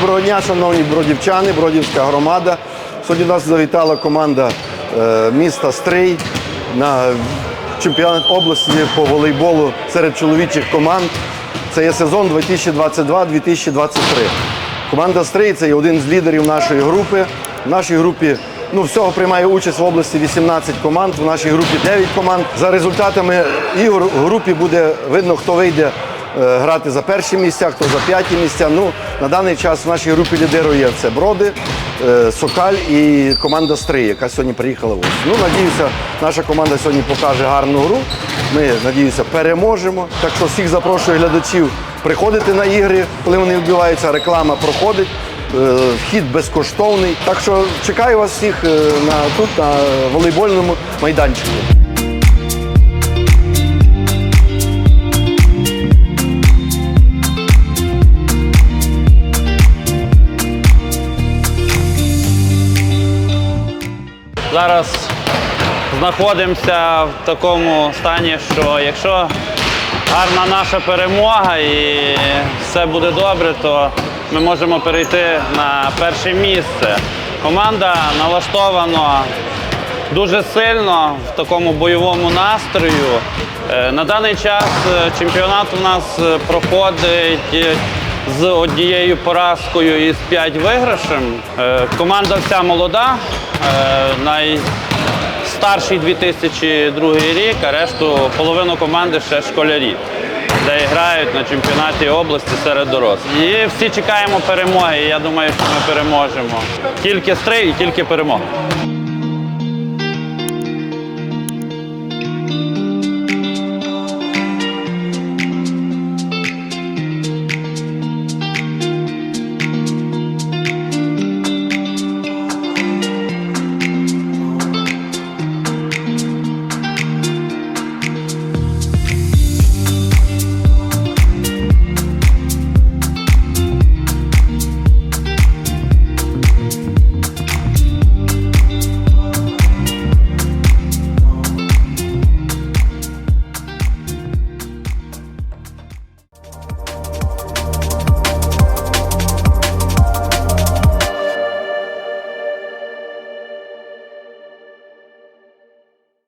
Доброго дня, шановні бродівчани, бродівська громада. Сьогодні нас завітала команда е, міста Стрий на чемпіонат області по волейболу серед чоловічих команд. Це є сезон 2022-2023. Команда Стрий це є один з лідерів нашої групи. В нашій групі ну, всього приймає участь в області 18 команд, в нашій групі 9 команд. За результатами ігор в групі буде видно, хто вийде е, грати за перші місця, хто за п'яті місця. Ну, на даний час в нашій групі лідирує це Броди, е, Сокаль і команда Стрий, яка сьогодні приїхала в ось. Ну, надіюся, наша команда сьогодні покаже гарну гру. Ми, надіюся, переможемо. Так що всіх запрошую глядачів приходити на ігри, коли вони відбуваються. Реклама проходить. е, Вхід безкоштовний. Так що чекаю вас всіх е, на, тут, на волейбольному майданчику. Зараз знаходимося в такому стані, що якщо гарна наша перемога і все буде добре, то ми можемо перейти на перше місце. Команда налаштована дуже сильно в такому бойовому настрою. Е, На даний час е, чемпіонат у нас е, проходить з однією поразкою і з 5 виграшем. Е, Команда вся молода, е, найстарший 2002 рік, а решту половину команди ще школярі, де грають на чемпіонаті області серед дорослих. І всі чекаємо перемоги. і Я думаю, що ми переможемо. Тільки стрий і тільки перемога.